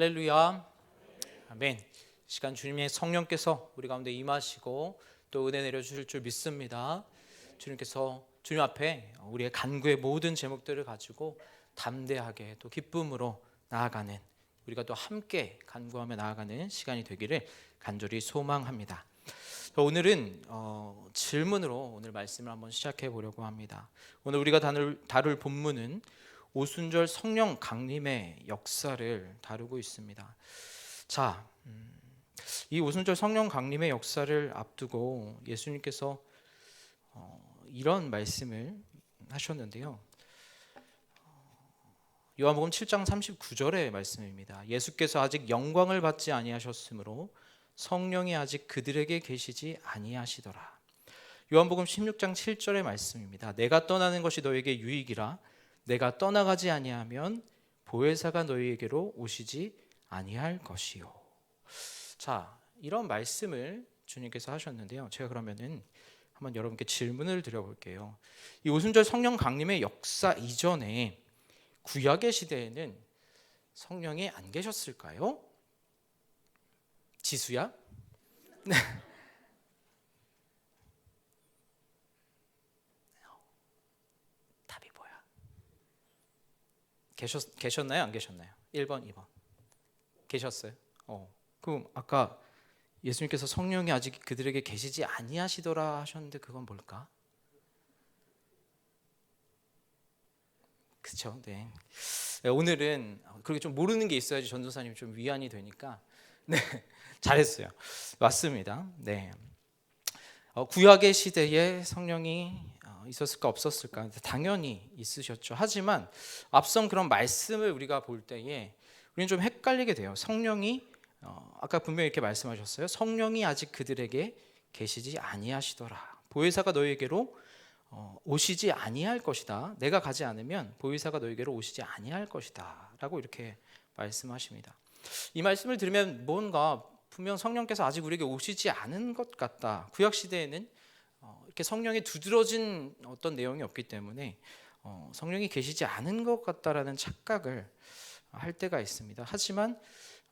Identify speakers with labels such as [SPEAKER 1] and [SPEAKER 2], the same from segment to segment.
[SPEAKER 1] 할렐루야. 아멘. 시간 주님의 성령께서 우리 가운데 임하시고 또 은혜 내려 주실 줄 믿습니다. 주님께서 주님 앞에 우리의 간구의 모든 제목들을 가지고 담대하게 또 기쁨으로 나아가는 우리가 또 함께 간구하며 나아가는 시간이 되기를 간절히 소망합니다. 오늘은 어, 질문으로 오늘 말씀을 한번 시작해 보려고 합니다. 오늘 우리가 다룰, 다룰 본문은 오순절 성령 강림의 역사를 다루고 있습니다. 자, 음, 이 오순절 성령 강림의 역사를 앞두고 예수님께서 어, 이런 말씀을 하셨는데요. 요한복음 7장 39절의 말씀입니다. 예수께서 아직 영광을 받지 아니하셨으므로 성령이 아직 그들에게 계시지 아니하시더라. 요한복음 16장 7절의 말씀입니다. 내가 떠나는 것이 너에게 유익이라 내가 떠나가지 아니하면 보혜사가 너희에게로 오시지 아니할 것이요. 자, 이런 말씀을 주님께서 하셨는데요. 제가 그러면은 한번 여러분께 질문을 드려볼게요. 이 오순절 성령 강림의 역사 이전에 구약의 시대에는 성령이 안 계셨을까요? 지수야? 네. 답이 뭐야? 계셨 계셨나요? 안 계셨나요? 1번, 2번. 계셨어요? 어. 그럼 아까 예수님께서 성령이 아직 그들에게 계시지 아니하시더라 하셨는데 그건 뭘까? 그렇죠. 네. 오늘은 그렇게 좀 모르는 게 있어야지 전도사님 좀 위안이 되니까 네 잘했어요. 맞습니다. 네. 어, 구약의 시대에 성령이 어, 있었을까 없었을까 당연히 있으셨죠. 하지만 앞선 그런 말씀을 우리가 볼 때에 우리는 좀 헷갈리게 돼요. 성령이 어, 아까 분명히 이렇게 말씀하셨어요. 성령이 아직 그들에게 계시지 아니하시더라. 보혜사가 너희에게로 어, 오시지 아니할 것이다. 내가 가지 않으면 보혜사가 너희에게로 오시지 아니할 것이다라고 이렇게 말씀하십니다. 이 말씀을 들으면 뭔가 분명 성령께서 아직 우리에게 오시지 않은 것 같다. 구약 시대에는 어, 이렇게 성령이 두드러진 어떤 내용이 없기 때문에 어, 성령이 계시지 않은 것 같다라는 착각을 할 때가 있습니다. 하지만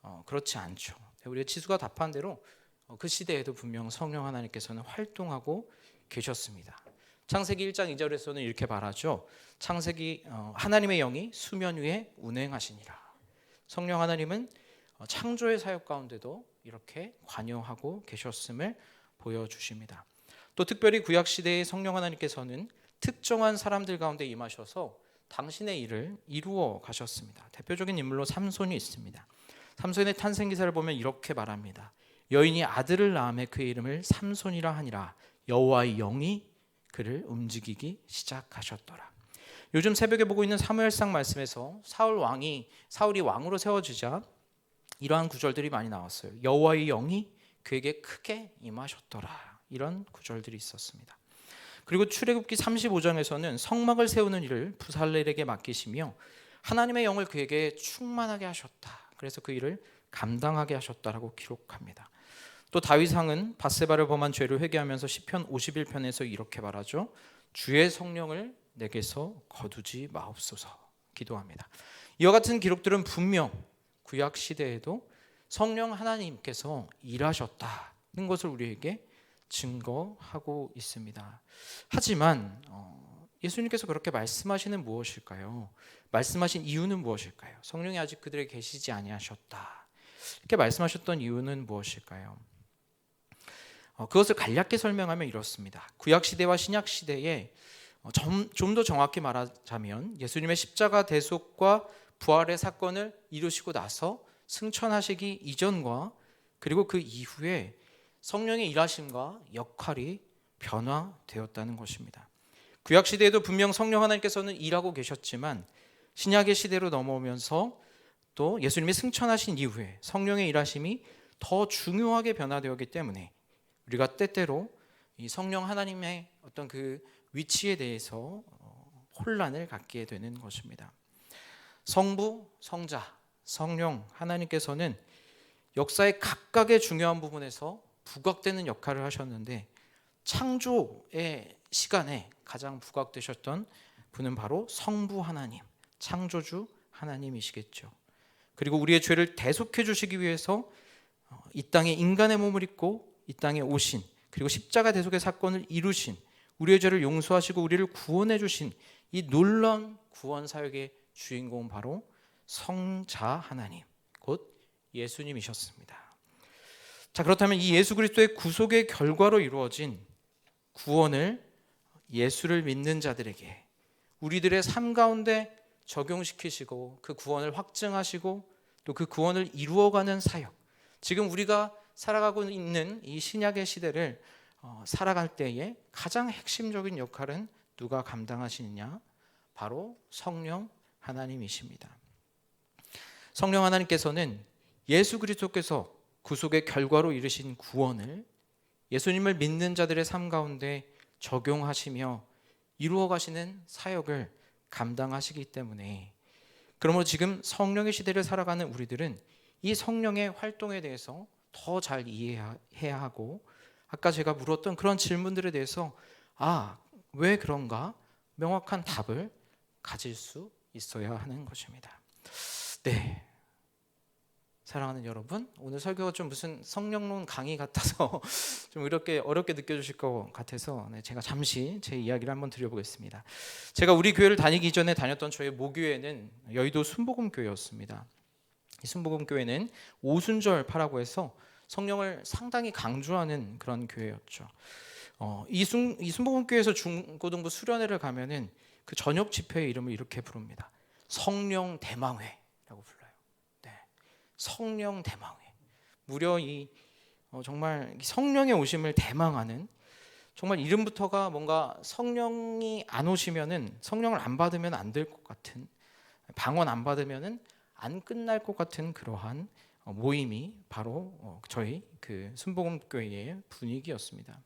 [SPEAKER 1] 어, 그렇지 않죠. 우리의 지수가 답한 대로 어, 그 시대에도 분명 성령 하나님께서는 활동하고 계셨습니다. 창세기 1장 2절에서는 이렇게 말하죠. 창세기 어, 하나님의 영이 수면 위에 운행하시니라. 성령 하나님은 어, 창조의 사역 가운데도 이렇게 관여하고 계셨음을 보여주십니다. 또 특별히 구약 시대의 성령 하나님께서는 특정한 사람들 가운데 임하셔서 당신의 일을 이루어 가셨습니다. 대표적인 인물로 삼손이 있습니다. 삼손의 탄생 기사를 보면 이렇게 말합니다. 여인이 아들을 낳음에 그의 이름을 삼손이라 하니라 여호와의 영이 그를 움직이기 시작하셨더라. 요즘 새벽에 보고 있는 사무엘상 말씀에서 사울 왕이 사울이 왕으로 세워지자 이러한 구절들이 많이 나왔어요. 여호와의 영이 그에게 크게 임하셨더라. 이런 구절들이 있었습니다. 그리고 출애굽기 35장에서는 성막을 세우는 일을 부살렐에게 맡기시며 하나님의 영을 그에게 충만하게 하셨다. 그래서 그 일을 감당하게 하셨다라고 기록합니다. 또 다윗왕은 바세바를 범한 죄를 회개하면서 시편 51편에서 이렇게 말하죠. 주의 성령을 내게서 거두지 마옵소서 기도합니다. 이와 같은 기록들은 분명 구약 시대에도 성령 하나님께서 일하셨다는 것을 우리에게 증거하고 있습니다. 하지만 어, 예수님께서 그렇게 말씀하시는 무엇일까요? 말씀하신 이유는 무엇일까요? 성령이 아직 그들에게 계시지 아니하셨다. 이렇게 말씀하셨던 이유는 무엇일까요? 어, 그것을 간략히 설명하면 이렇습니다. 구약 시대와 신약 시대에 어, 좀더 정확히 말하자면 예수님의 십자가 대속과 부활의 사건을 이루시고 나서 승천하시기 이전과 그리고 그 이후에 성령의 일하심과 역할이 변화되었다는 것입니다. 구약 시대에도 분명 성령 하나님께서는 일하고 계셨지만 신약의 시대로 넘어오면서 또 예수님이 승천하신 이후에 성령의 일하심이 더 중요하게 변화되었기 때문에 우리가 때때로 이 성령 하나님의 어떤 그 위치에 대해서 어, 혼란을 갖게 되는 것입니다. 성부, 성자, 성령 하나님께서는 역사의 각각의 중요한 부분에서 부각되는 역할을 하셨는데 창조의 시간에 가장 부각되셨던 분은 바로 성부 하나님, 창조주 하나님이시겠죠. 그리고 우리의 죄를 대속해 주시기 위해서 어, 이 땅에 인간의 몸을 입고 이 땅에 오신 그리고 십자가 대속의 사건을 이루신 우리의 죄를 용서하시고 우리를 구원해 주신 이 놀라운 구원 사역의 주인공은 바로 성자 하나님 곧 예수님이셨습니다. 자 그렇다면 이 예수 그리스도의 구속의 결과로 이루어진 구원을 예수를 믿는 자들에게 우리들의 삶 가운데 적용시키시고 그 구원을 확증하시고 또 그 구원을 이루어가는 사역. 지금 우리가 살아가고 있는 이 신약의 시대를 어, 살아갈 때에 가장 핵심적인 역할은 누가 감당하시느냐? 바로 성령 하나님이십니다. 성령 하나님께서는 예수 그리스도께서 구속의 결과로 이르신 구원을 예수님을 믿는 자들의 삶 가운데 적용하시며 이루어 가시는 사역을 감당하시기 때문에 그러므로 지금 성령의 시대를 살아가는 우리들은 이 성령의 활동에 대해서 더 잘 이해해야 하고 아까 제가 물었던 그런 질문들에 대해서 아, 왜 그런가? 명확한 답을 가질 수 있어야 하는 것입니다. 네. 사랑하는 여러분, 오늘 설교가 좀 무슨 성령론 강의 같아서 좀 이렇게 어렵게 느껴지실 것 같아서 네, 제가 잠시 제 이야기를 한번 드려보겠습니다. 제가 우리 교회를 다니기 전에 다녔던 저희 모교회는 여의도 순복음 교회였습니다. 이 순복음 교회는 오순절 파라고 해서 성령을 상당히 강조하는 그런 교회였죠. 어, 이, 순, 이 순복음 교회에서 중고등부 수련회를 가면은 그 저녁 집회의 이름을 이렇게 부릅니다. 성령 불러요. 성령 대망회. 무려 이 어, 정말 성령의 오심을 대망하는 정말 이름부터가 뭔가 성령이 안 오시면은 성령을 안 받으면 안 될 것 같은 방언 안 받으면은 안 끝날 것 같은 그러한 어, 모임이 바로 어, 저희 그 순복음 교회의 분위기였습니다.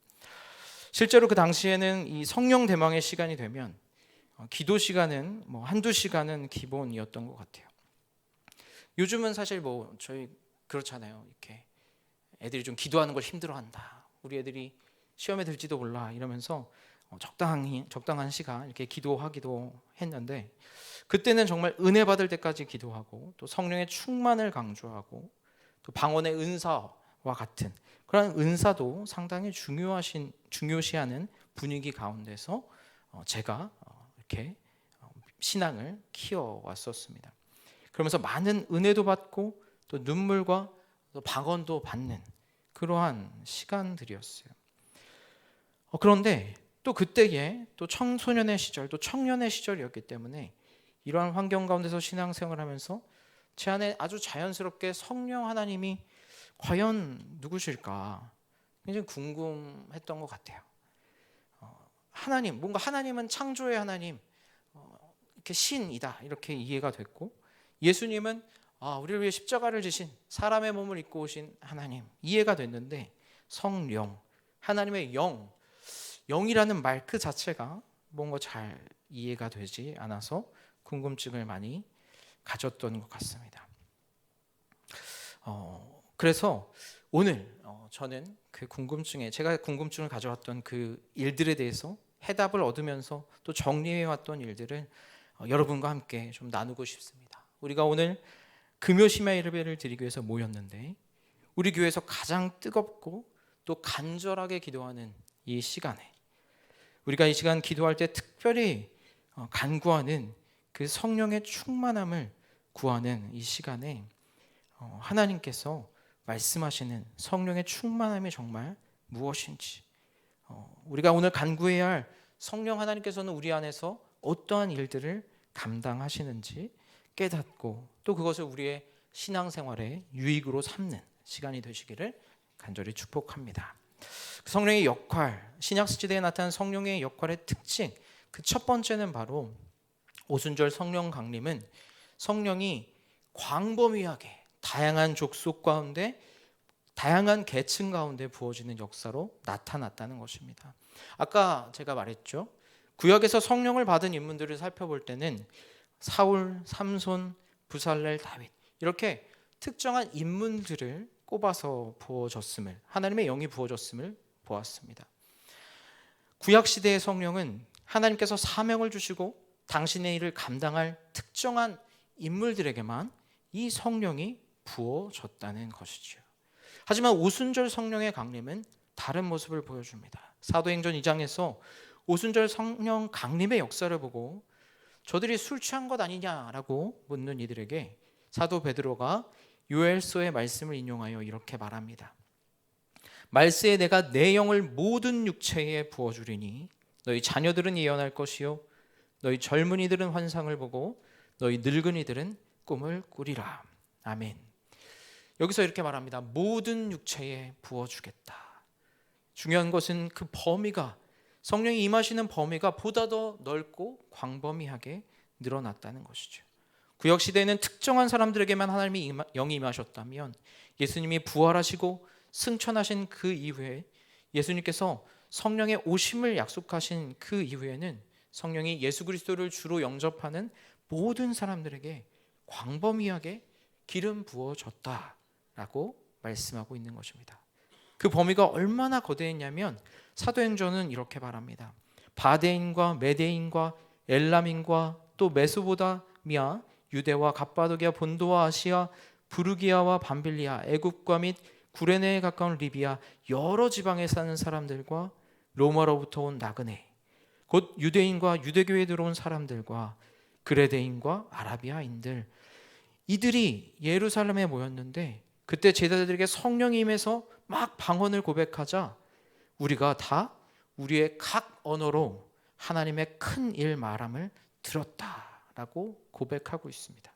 [SPEAKER 1] 실제로 그 당시에는 이 성령 대망의 시간이 되면 어, 기도 시간은 뭐 한두 시간은 기본이었던 것 같아요. 요즘은 사실 뭐 저희 그렇잖아요. 이렇게 애들이 좀 기도하는 걸 힘들어한다. 우리 애들이 시험에 들지도 몰라 이러면서 어, 적당히 적당한 시간 이렇게 기도하기도 했는데 그때는 정말 은혜 받을 때까지 기도하고 또 성령의 충만을 강조하고 또 방언의 은사와 같은 그런 은사도 상당히 중요하신 중요시하는 분위기 가운데서 어, 제가 어, 이렇게 신앙을 키워 왔었습니다. 그러면서 많은 은혜도 받고 또 눈물과 또 방언도 받는 그러한 시간들이었어요. 어, 그런데 또 그때에 또 청소년의 시절, 또 청년의 시절이었기 때문에 이러한 환경 가운데서 신앙생활 하면서 제 안에 아주 자연스럽게 성령 하나님이 과연 누구실까 굉장히 궁금했던 것 같아요. 어, 하나님, 뭔가 하나님은 창조의 하나님, 어, 이렇게 신이다 이렇게 이해가 됐고 예수님은 아, 우리를 위해 십자가를 지신 사람의 몸을 입고 오신 하나님 이해가 됐는데 성령 하나님의 영 영이라는 말 그 자체가 뭔가 잘 이해가 되지 않아서 궁금증을 많이 가졌던 것 같습니다. 어, 그래서 오늘 어, 저는 그 궁금증에 제가 궁금증을 가져왔던 그 일들에 대해서 해답을 얻으면서 또 정리해 왔던 일들을 어, 여러분과 함께 좀 나누고 싶습니다. 우리가 오늘 금요 심야 예배를 드리기 위해서 모였는데 우리 교회에서 가장 뜨겁고 또 간절하게 기도하는 이 시간에 우리가 이 시간 기도할 때 특별히 어, 간구하는 그 성령의 충만함을 구하는 이 시간에 어, 하나님께서 말씀하시는 성령의 충만함이 정말 무엇인지 어, 우리가 오늘 간구해야 할 성령 하나님께서는 우리 안에서 어떠한 일들을 감당하시는지 깨닫고 또 그것을 우리의 신앙생활의 유익으로 삼는 시간이 되시기를 간절히 축복합니다. 그 성령의 역할, 신약 시대에 나타난 성령의 역할의 특징, 그 첫 번째는 바로 오순절 성령 강림은 성령이 광범위하게 다양한 족속 가운데 다양한 계층 가운데 부어지는 역사로 나타났다는 것입니다. 아까 제가 말했죠. 구약에서 성령을 받은 인물들을 살펴볼 때는 사울, 삼손, 부살렐, 다윗 이렇게 특정한 인물들을 꼽아서 부어졌음을 하나님의 영이 부어졌음을 보았습니다. 구약 시대의 성령은 하나님께서 사명을 주시고 당신의 일을 감당할 특정한 인물들에게만 이 성령이 부어졌다는 것이지요. 하지만 오순절 성령의 강림은 다른 모습을 보여줍니다. 사도행전 2장에서 오순절 성령 강림의 역사를 보고 저들이 술 취한 것 아니냐라고 묻는 이들에게 사도 베드로가 요엘서의 말씀을 인용하여 이렇게 말합니다. 말세에 내가 내 영을 모든 육체에 부어 주리니 너희 자녀들은 예언할 것이요 너희 젊은이들은 환상을 보고 너희 늙은이들은 꿈을 꾸리라. 아멘. 여기서 이렇게 말합니다. 모든 육체에 부어 주겠다. 중요한 것은 그 범위가 성령이 임하시는 범위가 보다 더 넓고 광범위하게 늘어났다는 것이죠. 구약 시대에는 특정한 사람들에게만 하나님이 영이 임하셨다면 예수님이 부활하시고 승천하신 그 이후에 예수님께서 성령의 오심을 약속하신 그 이후에는 성령이 예수 그리스도를 주로 영접하는 모든 사람들에게 광범위하게 기름 부어졌다라고 말씀하고 있는 것입니다. 그 범위가 얼마나 거대했냐면 사도행전은 이렇게 말합니다. 바데인과 메데인과 엘람인과 또 메소보다미아, 유대와 갑바도기아, 본도와 아시아, 부르기아와 밤빌리아, 애굽과 및 구레네에 가까운 리비아 여러 지방에 사는 사람들과 로마로부터 온 나그네, 곧 유대인과 유대교에 들어온 사람들과 그레데인과 아라비아인들 이들이 예루살렘에 모였는데 그때 제자들에게 성령이 임해서 막 방언을 고백하자 우리가 다 우리의 각 언어로 하나님의 큰 일 말함을 들었다라고 고백하고 있습니다.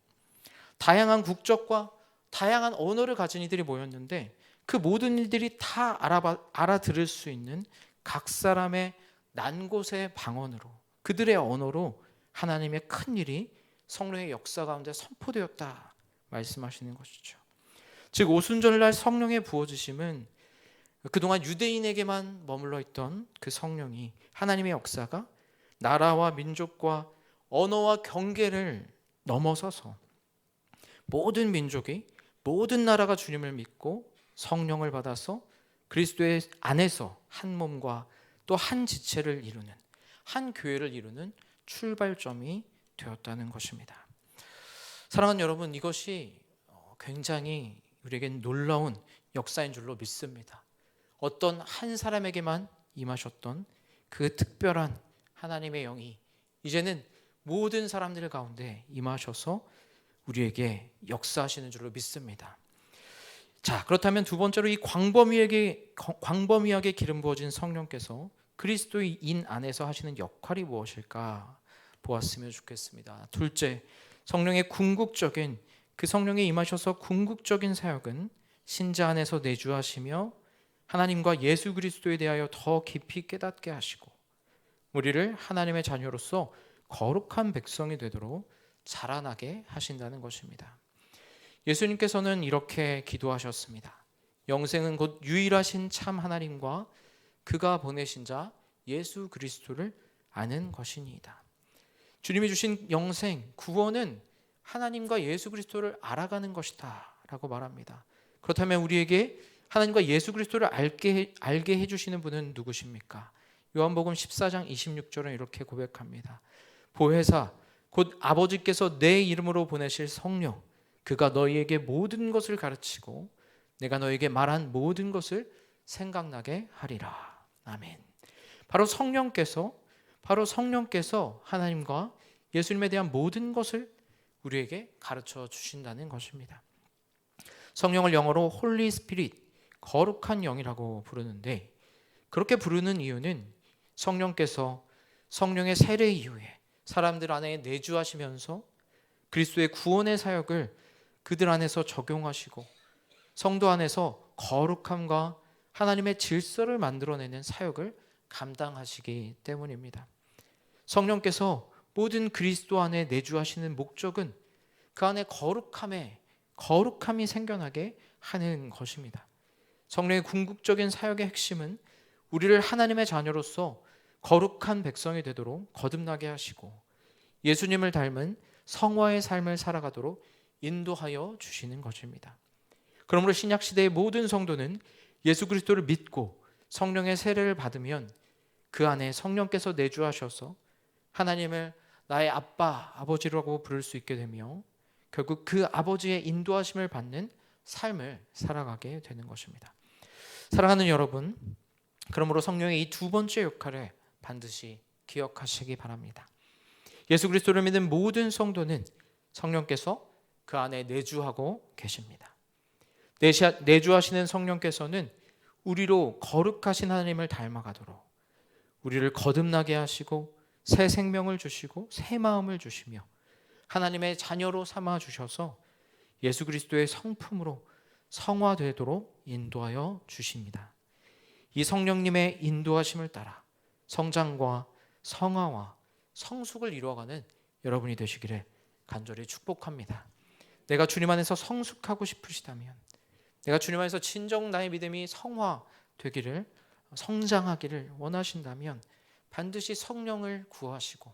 [SPEAKER 1] 다양한 국적과 다양한 언어를 가진 이들이 모였는데 그 모든 이들이 다 알아봐, 알아들을 수 있는 각 사람의 난 곳의 방언으로 그들의 언어로 하나님의 큰 일이 성령의 역사 가운데 선포되었다 말씀하시는 것이죠. 즉 오순절날 성령의 부어주심은 그동안 유대인에게만 머물러 있던 그 성령이 하나님의 역사가 나라와 민족과 언어와 경계를 넘어서서 모든 민족이 모든 나라가 주님을 믿고 성령을 받아서 그리스도의 안에서 한 몸과 또 한 지체를 이루는 한 교회를 이루는 출발점이 되었다는 것입니다. 사랑하는 여러분, 이것이 굉장히 우리에겐 놀라운 역사인 줄로 믿습니다. 어떤 한 사람에게만 임하셨던 그 특별한 하나님의 영이 이제는 모든 사람들 가운데 임하셔서 우리에게 역사하시는 줄로 믿습니다. 자, 그렇다면 두 번째로 이 광범위하게 광범위하게 기름 부어진 성령께서 그리스도의 인 안에서 하시는 역할이 무엇일까 보았으면 좋겠습니다. 둘째, 성령의 궁극적인 그 성령이 임하셔서 궁극적인 사역은 신자 안에서 내주하시며 하나님과 예수 그리스도에 대하여 더 깊이 깨닫게 하시고 우리를 하나님의 자녀로서 거룩한 백성이 되도록 자라나게 하신다는 것입니다. 예수님께서는 이렇게 기도하셨습니다. 영생은 곧 유일하신 참 하나님과 그가 보내신 자 예수 그리스도를 아는 것이니이다. 주님이 주신 영생, 구원은 하나님과 예수 그리스도를 알아가는 것이다라고 말합니다. 그렇다면 우리에게 하나님과 예수 그리스도를 알게 알게 해 주시는 분은 누구십니까? 요한복음 14장 26절은 이렇게 고백합니다. 보혜사 곧 아버지께서 내 이름으로 보내실 성령 그가 너희에게 모든 것을 가르치고 내가 너에게 말한 모든 것을 생각나게 하리라. 아멘. 바로 성령께서 바로 성령께서 하나님과 예수님에 대한 모든 것을 우리에게 가르쳐 주신다는 것입니다. 성령을 영어로 홀리 스피릿 거룩한 영이라고 부르는데 그렇게 부르는 이유는 성령께서 성령의 세례 이후에 사람들 안에 내주하시면서 그리스도의 구원의 사역을 그들 안에서 적용하시고 성도 안에서 거룩함과 하나님의 질서를 만들어내는 사역을 감당하시기 때문입니다. 성령께서 모든 그리스도 안에 내주하시는 목적은 그 안에 거룩함에 거룩함이 생겨나게 하는 것입니다. 성령의 궁극적인 사역의 핵심은 우리를 하나님의 자녀로서 거룩한 백성이 되도록 거듭나게 하시고 예수님을 닮은 성화의 삶을 살아가도록 인도하여 주시는 것입니다. 그러므로 신약 시대의 모든 성도는 예수 그리스도를 믿고 성령의 세례를 받으면 그 안에 성령께서 내주하셔서 하나님을 나의 아빠, 아버지라고 부를 수 있게 되며 결국 그 아버지의 인도하심을 받는 삶을 살아가게 되는 것입니다. 사랑하는 여러분, 그러므로 성령의 이 두 번째 역할을 반드시 기억하시기 바랍니다. 예수 그리스도를 믿는 모든 성도는 성령께서 그 안에 내주하고 계십니다. 내주하시는 성령께서는 우리로 거룩하신 하나님을 닮아가도록 우리를 거듭나게 하시고 새 생명을 주시고 새 마음을 주시며 하나님의 자녀로 삼아 주셔서 예수 그리스도의 성품으로 성화되도록 인도하여 주십니다. 이 성령님의 인도하심을 따라 성장과 성화와 성숙을 이루어가는 여러분이 되시기를 간절히 축복합니다. 내가 주님 안에서 성숙하고 싶으시다면 내가 주님 안에서 진정 나의 믿음이 성화되기를 성장하기를 원하신다면 반드시 성령을 구하시고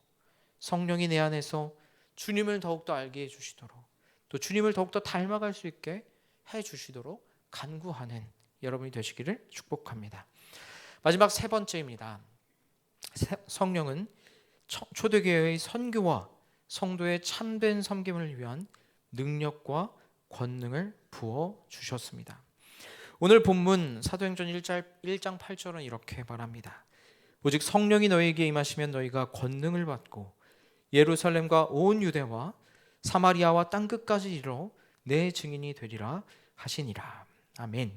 [SPEAKER 1] 성령이 내 안에서 주님을 더욱더 알게 해 주시도록 또 주님을 더욱더 닮아갈 수 있게 해 주시도록 간구하는 여러분이 되시기를 축복합니다. 마지막 세 번째입니다. 성령은 초대교회의 선교와 성도의 참된 섬김을 위한 능력과 권능을 부어 주셨습니다. 오늘 본문 사도행전 1장 8절은 이렇게 말합니다. 오직 성령이 너희에게 임하시면 너희가 권능을 받고 예루살렘과 온 유대와 사마리아와 땅 끝까지 이르러 내 증인이 되리라 하시니라. 아멘.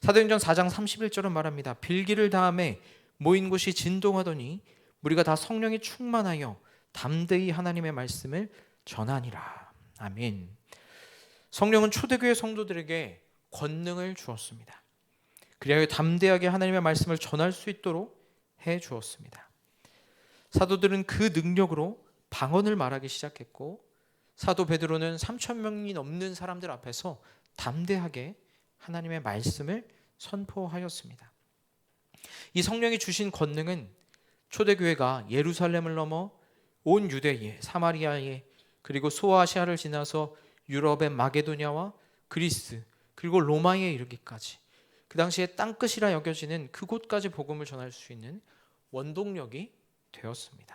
[SPEAKER 1] 사도행전 4장 31절은 말합니다. 빌기를 다음에 모인 곳이 진동하더니 우리가 다 성령이 충만하여 담대히 하나님의 말씀을 전하니라. 아멘. 성령은 초대교회 성도들에게 권능을 주었습니다. 그리하여 담대하게 하나님의 말씀을 전할 수 있도록 해 주었습니다. 사도들은 그 능력으로 방언을 말하기 시작했고 사도 베드로는 3천 명이 넘는 사람들 앞에서 담대하게 하나님의 말씀을 선포하였습니다. 이 성령이 주신 권능은 초대교회가 예루살렘을 넘어 온 유대에 사마리아에 그리고 소아시아를 지나서 유럽의 마게도냐와 그리스 그리고 로마에 이르기까지 그 당시에 땅끝이라 여겨지는 그곳까지 복음을 전할 수 있는 원동력이 되었습니다.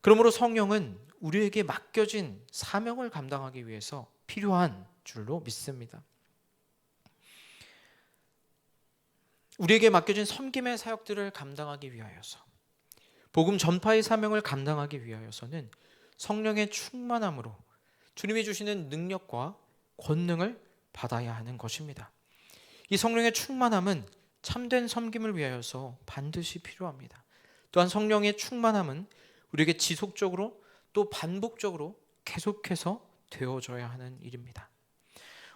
[SPEAKER 1] 그러므로 성령은 우리에게 맡겨진 사명을 감당하기 위해서 필요한 줄로 믿습니다. 우리에게 맡겨진 섬김의 사역들을 감당하기 위하여서 복음 전파의 사명을 감당하기 위하여서는 성령의 충만함으로 주님이 주시는 능력과 권능을 받아야 하는 것입니다. 이 성령의 충만함은 참된 섬김을 위하여서 반드시 필요합니다. 또한 성령의 충만함은 우리에게 지속적으로 또 반복적으로 계속해서 되어져야 하는 일입니다.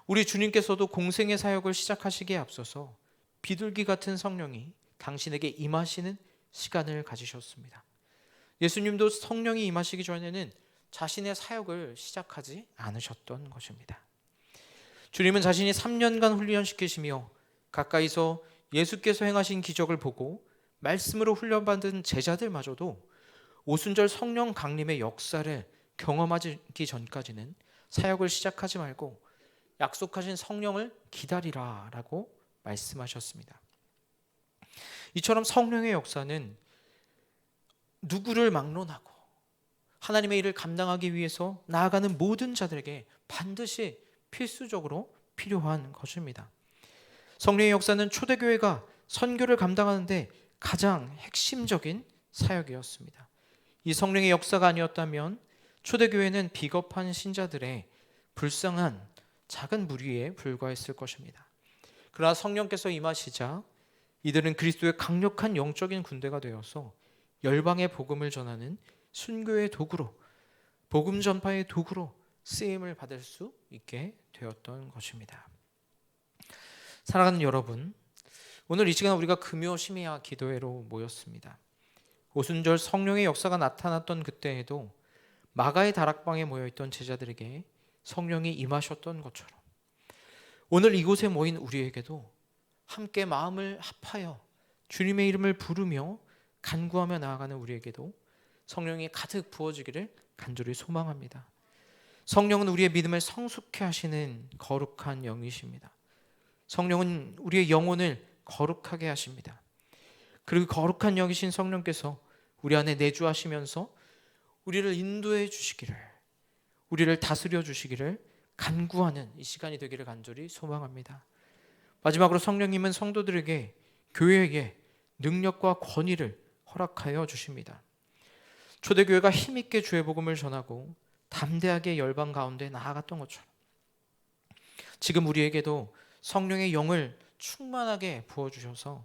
[SPEAKER 1] 우리 주님께서도 공생의 사역을 시작하시기에 앞서서 비둘기 같은 성령이 당신에게 임하시는 시간을 가지셨습니다. 예수님도 성령이 임하시기 전에는 자신의 사역을 시작하지 않으셨던 것입니다. 주님은 자신이 3년간 훈련시키시며 가까이서 예수께서 행하신 기적을 보고 말씀으로 훈련받은 제자들마저도 오순절 성령 강림의 역사를 경험하기 전까지는 사역을 시작하지 말고 약속하신 성령을 기다리라라고 말씀하셨습니다. 이처럼 성령의 역사는 누구를 막론하고 하나님의 일을 감당하기 위해서 나아가는 모든 자들에게 반드시 필수적으로 필요한 것입니다. 성령의 역사는 초대교회가 선교를 감당하는데 가장 핵심적인 사역이었습니다. 이 성령의 역사가 아니었다면 초대교회는 비겁한 신자들의 불쌍한 작은 무리에 불과했을 것입니다. 그러나 성령께서 임하시자 이들은 그리스도의 강력한 영적인 군대가 되어서 열방의 복음을 전하는 순교의 도구로 복음 전파의 도구로 쓰임을 받을 수 있게 되었던 것입니다. 사랑하는 여러분, 오늘 이 시간 우리가 금요 심야 기도회로 모였습니다. 오순절 성령의 역사가 나타났던 그때에도 마가의 다락방에 모여 있던 제자들에게 성령이 임하셨던 것처럼 오늘 이곳에 모인 우리에게도 함께 마음을 합하여 주님의 이름을 부르며 간구하며 나아가는 우리에게도 성령이 가득 부어지기를 간절히 소망합니다. 성령은 우리의 믿음을 성숙해 하시는 거룩한 영이십니다. 성령은 우리의 영혼을 거룩하게 하십니다. 그리고 거룩한 영이신 성령께서 우리 안에 내주하시면서 우리를 인도해 주시기를 우리를 다스려 주시기를 간구하는 이 시간이 되기를 간절히 소망합니다. 마지막으로 성령님은 성도들에게 교회에게 능력과 권위를 허락하여 주십니다. 초대교회가 힘있게 주의 복음을 전하고 담대하게 열방 가운데 나아갔던 것처럼 지금 우리에게도 성령의 영을 충만하게 부어 주셔서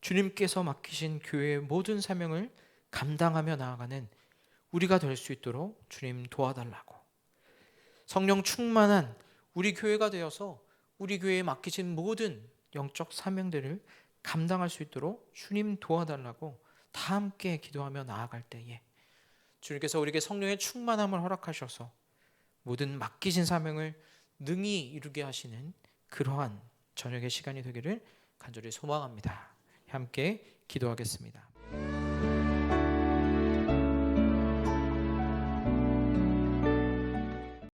[SPEAKER 1] 주님께서 맡기신 교회의 모든 사명을 감당하며 나아가는 우리가 될 수 있도록 주님 도와달라고 성령 충만한 우리 교회가 되어서 우리 교회에 맡기신 모든 영적 사명들을 감당할 수 있도록 주님 도와달라고 다 함께 기도하며 나아갈 때에 주님께서 우리에게 성령의 충만함을 허락하셔서 모든 맡기신 사명을 능히 이루게 하시는 그러한 저녁의 시간이 되기를 간절히 소망합니다. 함께 기도하겠습니다.